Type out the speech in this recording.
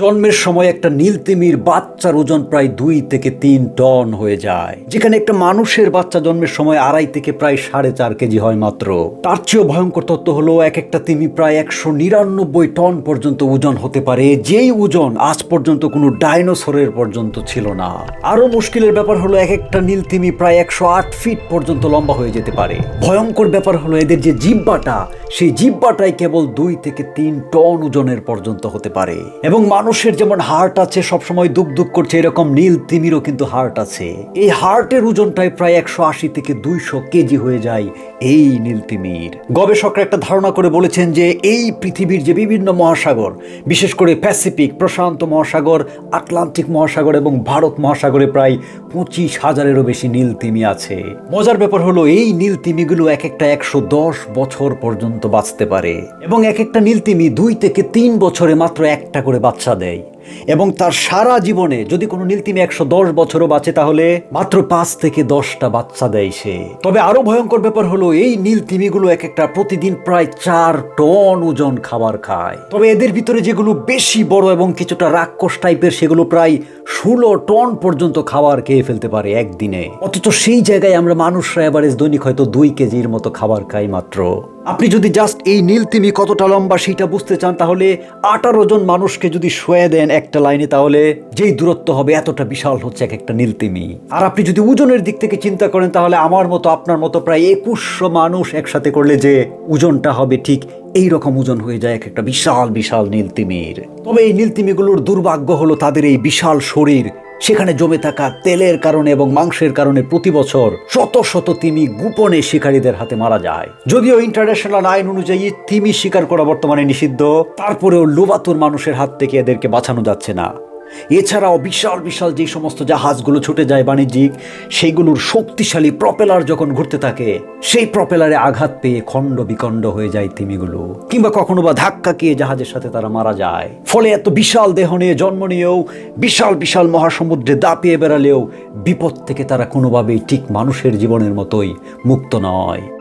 জন্মের সময় একটা নীলতিমির বাচ্চার ওজন প্রায় দুই থেকে তিন টন হয়ে যায়। যেখানে একটা মানুষের বাচ্চা জন্মের সময় আড়াই থেকে প্রায় সাড়ে চার কেজি হয় মাত্র। তার চেয়েও ভয়ঙ্কর তত্ত্ব হলো, এক একটা তিমি প্রায় একশো নিরানব্বই টন পর্যন্ত ওজন হতে পারে, যেই ওজন আজ পর্যন্ত কোনো ডাইনোসরের পর্যন্ত ছিল না। আরও মুশকিলের ব্যাপার হলো, এক একটা নীল তিমি প্রায় একশো আট ফিট পর্যন্ত লম্বা হয়ে যেতে পারে। ভয়ঙ্কর ব্যাপার হলো, এদের যে জিব্বাটা সেই জিব্বাটাই কেবল দুই থেকে তিন টন ওজনের পর্যন্ত হতে পারে। এবং মানুষের যেমন হার্ট আছে, সবসময় দুক দুক করছে, এরকম নীল তিমিরও কিন্তু হার্ট আছে। এই হার্টের ওজনটাই প্রায় একশো আশি থেকে দুইশো কেজি হয়ে যায় এই নীল তিমির। গবেষকরা একটা ধারণা করে বলেছেন যে এই পৃথিবীর যে বিভিন্ন মহাসাগর, বিশেষ করে প্যাসিফিক, প্রশান্ত মহাসাগর, আটলান্টিক মহাসাগর এবং ভারত মহাসাগরে প্রায় পঁচিশ হাজারেরও বেশি নীল তিমি আছে। মজার ব্যাপার হলো, এই নীল তিমিগুলো এক একটা একশো দশ বছর পর্যন্ত বাঁচতে পারে। এবং এক একটা নীল তিমি দুই থেকে তিন বছরে মাত্র একটা করে বাচ্চা দেয়। এবং তার সারা জীবনে যদি কোনো নীলতিমি একশো দশ বছরও বাঁচে, তাহলে মাত্র পাঁচ থেকে দশটা বাচ্চা দেয় সে। তবে আরও ভয়ঙ্কর ব্যাপার হলো, এই নীলতিমিগুলো এক একটা প্রতিদিন প্রায় চার টন ওজন খাবার খায়। তবে এদের ভিতরে যেগুলো বেশি বড় এবং কিছুটা রাক্ষস টাইপের, সেগুলো প্রায় ষোলো টন পর্যন্ত খাবার খেয়ে ফেলতে পারে একদিনে। অথচ সেই জায়গায় আমরা মানুষরা এভারেজ দৈনিক হয়তো দুই কেজির মতো খাবার খাই মাত্র। আপনি যদি জাস্ট এই নীলতিমি কতটা লম্বা সেটা বুঝতে চান, তাহলে আঠারো জন মানুষকে যদি শোয়ে দেন একটা লাইনে, তাহলে যেই দূরত্ব হবে এতটা বিশাল হচ্ছে এক একটা নীলতিমি আর আপনি যদি ওজনের দিক থেকে চিন্তা করেন, তাহলে আমার মতো, আপনার মতো প্রায় একুশশো মানুষ একসাথে করলে যে ওজনটা হবে, ঠিক এই রকম ওজন হয়ে যায় এক একটা বিশাল বিশাল নীলতিমির তবে এই নীলতিমিগুলোর দুর্ভাগ্য হলো তাদের এই বিশাল শরীর। সেখানে জমে থাকা তেলের কারণে এবং মাংসের কারণে প্রতি বছর শত শত তিমি গোপনে শিকারীদের হাতে মারা যায়। যদিও ইন্টারন্যাশনাল আইন অনুযায়ী তিমি শিকার করা বর্তমানে নিষিদ্ধ, তারপরেও লোবাতুর মানুষের হাত থেকে এদেরকে বাঁচানো যাচ্ছে না। এছাড়াও বিশাল বিশাল যে সমস্ত জাহাজগুলো ছুটে যায় বাণিজ্যিক সেইগুলোর শক্তিশালী প্রপেলার যখন ঘুরতে থাকে, সেই প্রপেলারে আঘাত পেয়ে খণ্ড বিখণ্ড হয়ে যায় তিমিগুলো। কিংবা কখনো বা ধাক্কা খেয়ে জাহাজের সাথে তারা মারা যায়। ফলে এত বিশাল দেহ নিয়ে জন্ম নিয়েও, বিশাল বিশাল মহাসমুদ্রে দাপিয়ে বেড়ালেও বিপদ থেকে তারা কোনোভাবেই ঠিক মানুষের জীবনের মতোই মুক্ত নয়।